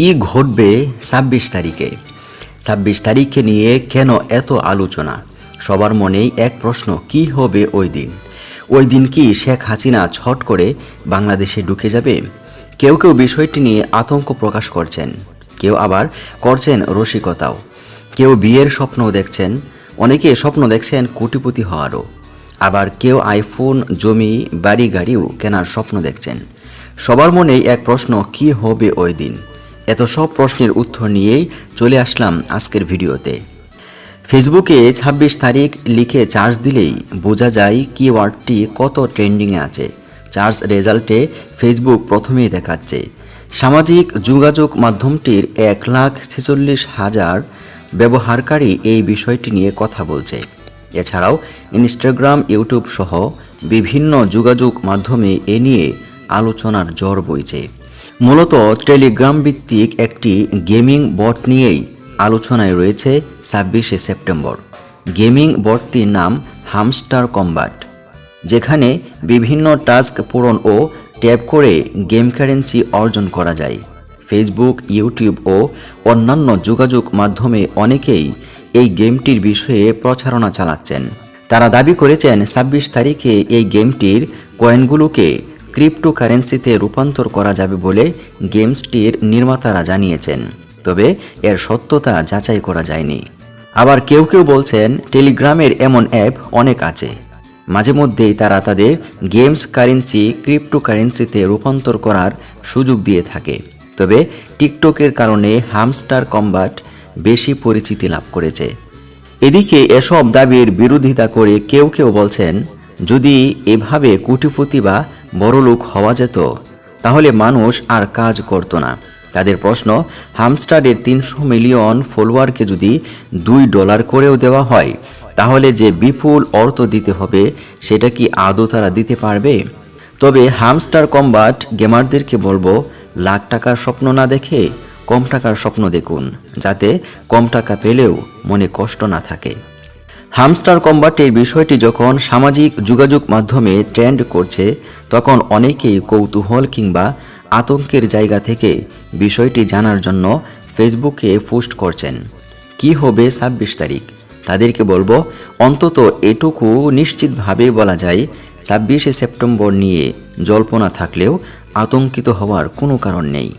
কি ঘটবে ছাব্বিশ তারিখে? ছাব্বিশ তারিখে নিয়ে কেন এত আলোচনা? সবার মনেই এক প্রশ্ন, কি হবে ওই দিন? ওই দিন কি শেখ হাসিনা ছট করে বাংলাদেশে ঢুকে যাবে? কেউ কেউ বিষয়টি নিয়ে আতঙ্ক প্রকাশ করছেন। কেউ আবার করছেন রসিকতাও। কেউ বিয়ের স্বপ্ন দেখছেন। অনেকে স্বপ্ন দেখছেন কোটিপতি হওয়ারও। আবার কেউ আইফোন, জমি, বাড়ি, গাড়িও কেনার স্বপ্ন দেখছেন। সবার মনেই এক প্রশ্ন, কি হবে ওই দিন? এত সব প্রশ্নের উত্তর নিয়েই চলে আসলাম আজকের ভিডিওতে। ফেসবুকে ২৬ তারিখ লিখে চার্জ দিলেই বোঝা যায় কিওয়ার্ডটি কত ট্রেন্ডিংয়ে আছে। চার্জ রেজাল্টে ফেসবুক প্রথমেই দেখাচ্ছে। সামাজিক যোগাযোগ মাধ্যমটির এক লাখ ছেচল্লিশ হাজার ব্যবহারকারী এই বিষয়টি নিয়ে কথা বলছে। এছাড়াও ইনস্টাগ্রাম, ইউটিউব সহ বিভিন্ন যোগাযোগ মাধ্যমে এ নিয়ে আলোচনার জ্বর বইছে। মূলত টেলিগ্রাম ভিত্তিক একটি গেমিং বট নিয়েই আলোচনায় রয়েছে ছাব্বিশে সেপ্টেম্বর। গেমিং বটটির নাম হামস্টার কম্বাট, যেখানে বিভিন্ন টাস্ক পূরণ ও ট্যাপ করে গেম কারেন্সি অর্জন করা যায়। ফেসবুক, ইউটিউব ও অন্যান্য যোগাযোগ মাধ্যমে অনেকেই এই গেমটির বিষয়ে প্রচারণা চালাচ্ছেন। তারা দাবি করেছেন, ছাব্বিশ তারিখে এই গেমটির কয়েনগুলোকে ক্রিপ্টোকারেন্সিতে রূপান্তর করা যাবে বলে গেমসটির নির্মাতারা জানিয়েছেন। তবে এর সত্যতা যাচাই করা যায়নি। আবার কেউ কেউ বলছেন, টেলিগ্রামের এমন অ্যাপ অনেক আছে। মাঝে মধ্যেই তারা তাদের গেমস কারেন্সি ক্রিপ্টোকারেন্সিতে রূপান্তর করার সুযোগ দিয়ে থাকে। তবে টিকটকের কারণে হামস্টার কম্বাট বেশি পরিচিতি লাভ করেছে। এদিকে এসব দাবির বিরোধিতা করে কেউ কেউ বলছেন, যদি এভাবে কোটিপতি বা বড়লোক হওয়া যেত, তাহলে মানুষ আর কাজ করতো না। তাদের প্রশ্ন, হামস্টারের তিনশো মিলিয়ন ফলোয়ারকে যদি দুই ডলার করেও দেওয়া হয়, তাহলে যে বিপুল অর্থ দিতে হবে, সেটা কি আদৌ তারা দিতে পারবে? তবে হামস্টার কম্বাট গেমারদেরকে বলব, লাখ টাকার স্বপ্ন না দেখে কম টাকার স্বপ্ন দেখুন, যাতে কম টাকা পেলেও মনে কষ্ট না থাকে। হামস্টার কম্বাটের বিষয়টি যখন সামাজিক যোগাযোগ মাধ্যমে ট্রেন্ড করছে, তখন অনেকেই কৌতূহল কিংবা আতঙ্কের জায়গা থেকে বিষয়টি জানার জন্য ফেসবুকে পোস্ট করছেন। কি হবে ছাব্বিশ তারিখ? তাদেরকে বলব, অন্তত এটুকু নিশ্চিতভাবে বলা যায়, ছাব্বিশে সেপ্টেম্বর নিয়ে জল্পনা থাকলেও আতঙ্কিত হওয়ার কোনো কারণ নেই।